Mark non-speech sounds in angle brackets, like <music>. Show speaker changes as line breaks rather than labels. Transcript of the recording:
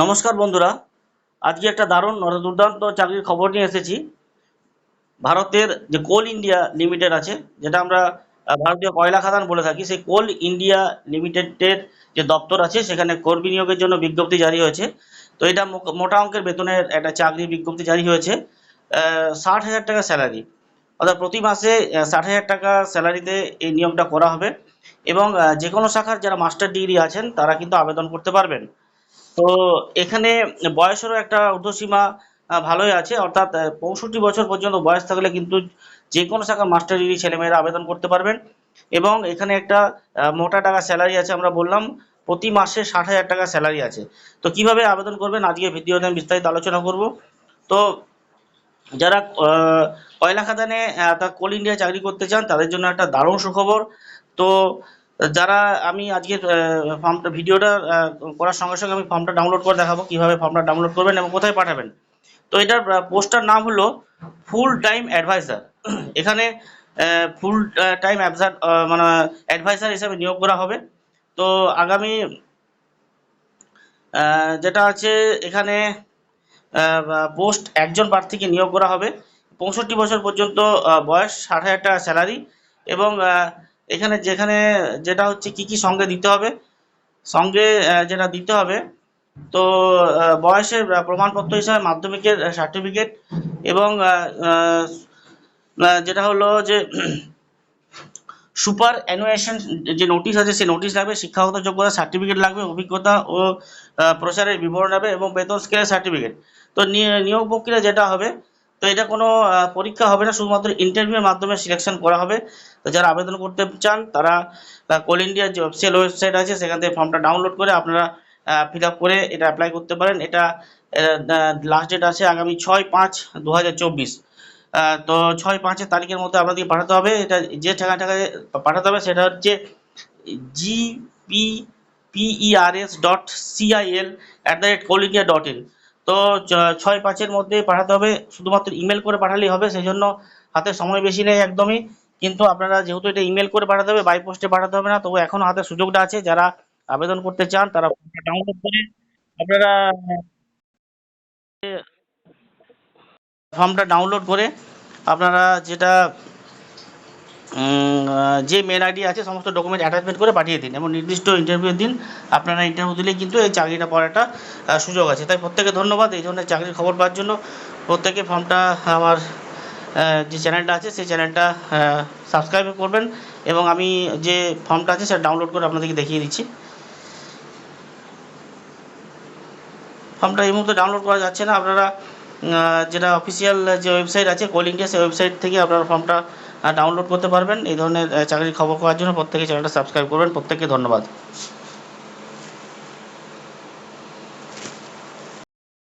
নমস্কার বন্ধুরা। আজকে একটা দারুণ দুর্দান্ত চাকরির খবর নিয়ে এসেছি। ভারতের যে কোল ইন্ডিয়া লিমিটেড আছে, যেটা আমরা ভারতীয় কয়লা খাদান বলে থাকি, সেই কোল ইন্ডিয়া লিমিটেডের যে দপ্তর আছে, সেখানে কর্মী বিনিয়োগের জন্য বিজ্ঞপ্তি জারি হয়েছে। তো এটা মোটা অঙ্কের বেতনের একটা চাকরি বিজ্ঞপ্তি জারি হয়েছে ষাট হাজার টাকা স্যালারি। অর্থাৎ প্রতি মাসে ষাট হাজার টাকা স্যালারিতে এই নিয়োগটা করা হবে এবং যে কোনো শাখার যারা মাস্টার ডিগ্রি আছেন, তারা কিন্তু আবেদন করতে পারবেন। তো এখানে বয়সেরও একটা ঊর্ধ্বসীমা ভালোই আছে। অর্থাৎ পঁয়ষট্টি বছর পর্যন্ত বয়স থাকলে কিন্তু যে কোনো শাখার মাস্টার ডিগ্রি ছেলেমেয়েরা আবেদন করতে পারবেন। এবং এখানে একটা মোটা টাকা স্যালারি আছে আমরা বললাম, প্রতি মাসে ষাট হাজার টাকা স্যালারি আছে। তো কীভাবে আবেদন করবেন আজকে ভিডিওতে আমি বিস্তারিত আলোচনা করব। তো যারা কয়লা খাদানে কোল ইন্ডিয়া চাকরি করতে চান, তাদের জন্য একটা দারুণ সুখবর। তো যারা আমি আজকে ফর্মটা ভিডিওটা করার সঙ্গে সঙ্গে আমি ফর্মটা ডাউনলোড করে দেখাবো, কীভাবে ফর্মটা ডাউনলোড করবেন এবং কোথায় পাঠাবেন। তো এটার পোস্টার নাম হলো ফুল টাইম অ্যাডভাইসার এখানে ফুল টাইম মানে অ্যাডভাইসার হিসাবে নিয়োগ করা হবে। তো আগামী যেটা আছে, এখানে পোস্ট একজন প্রার্থীকে নিয়োগ করা হবে। পঁয়ষট্টি বছর পর্যন্ত বয়স ষাট হাজার টাকা স্যালারি এবং এখানে যেখানে যেটা হচ্ছে কি কি সঙ্গে দিতে হবে সঙ্গে যেটা দিতে হবে তো বয়সের প্রমাণপত্র হিসাবে মাধ্যমিকের সার্টিফিকেট এবং যেটা হলো যে <clears throat> সুপার অ্যানুয়েশন যে নোটিশ আছে সেই নোটিশ লাগবে শিক্ষাগত যোগ্যতা সার্টিফিকেট লাগবে অভিজ্ঞতা ও আহ, প্রচারের বিবরণ হবে এবং বেতন স্কেলের সার্টিফিকেট তো নিয়োগ প্রক্রিয়া যেটা হবে তো এটা কোনো পরীক্ষা হবে না, শুধুমাত্র ইন্টারভিউর মাধ্যমে সিলেকশন করা হবে। তো যারা আবেদন করতে চান, তারা কোল ইন্ডিয়ার যে অফিসিয়াল ওয়েবসাইট আছে, সেখান থেকে ফর্মটা ডাউনলোড করে আপনারা ফিল আপ করে এটা অ্যাপ্লাই করতে পারেন। এটা লাস্ট ডেট আছে আগামী ছয় পাঁচ দু তো ছয় পাঁচের তারিখের মধ্যে আপনাদেরকে পাঠাতে হবে। এটা যে ঠিকানাটাকে পাঠাতে হবে, সেটা হচ্ছে G P PERS dot CIL at the rate coal India dot in তো ছয় পাঁচের মধ্যে পাঠাতে হবে। শুধুমাত্র ইমেল করে পাঠালেই হবে সেই জন্য হাতে সময় বেশি নেই একদমই। কিন্তু আপনারা যেহেতু এটা ইমেল করে পাঠাতে হবে বাই পোস্টে পাঠাতে হবে না, তবু এখনও হাতে সুযোগটা আছে। যারা আবেদন করতে চান, তারা ডাউনলোড করে আপনারা ফর্মটা ডাউনলোড করে আপনারা যেটা যে মেল আইডি আছে, সমস্ত ডকুমেন্ট অ্যাটাচমেন্ট করে পাঠিয়ে দিন এবং নির্দিষ্ট ইন্টারভিউ দিন। আপনারা ইন্টারভিউ দিলেই কিন্তু এই চাকরিটা পাওয়ার একটা সুযোগ আছে। তাই প্রত্যেকে ধন্যবাদ এই ধরনের চাকরির খবর পাওয়ার জন্য। প্রত্যেকে ফর্মটা আমার যে চ্যানেলটা আছে, সেই চ্যানেলটা সাবস্ক্রাইব করবেন এবং আমি যে ফর্মটা আছে, সেটা ডাউনলোড করে আপনাদেরকে দেখিয়ে দিচ্ছি। ফর্মটা এই মুহূর্তে ডাউনলোড করা যাচ্ছে না। আপনারা যেটা অফিসিয়াল যে ওয়েবসাইট আছে কোল ইন্ডিয়া সেই ওয়েবসাইট থেকে আপনারা ফর্মটা ডাউনলোড করতে পারবেন। এই ধরনের চাকরির খবর পাওয়ার জন্য প্রত্যেকে চ্যানেলটা সাবস্ক্রাইব করবেন। প্রত্যেককে ধন্যবাদ।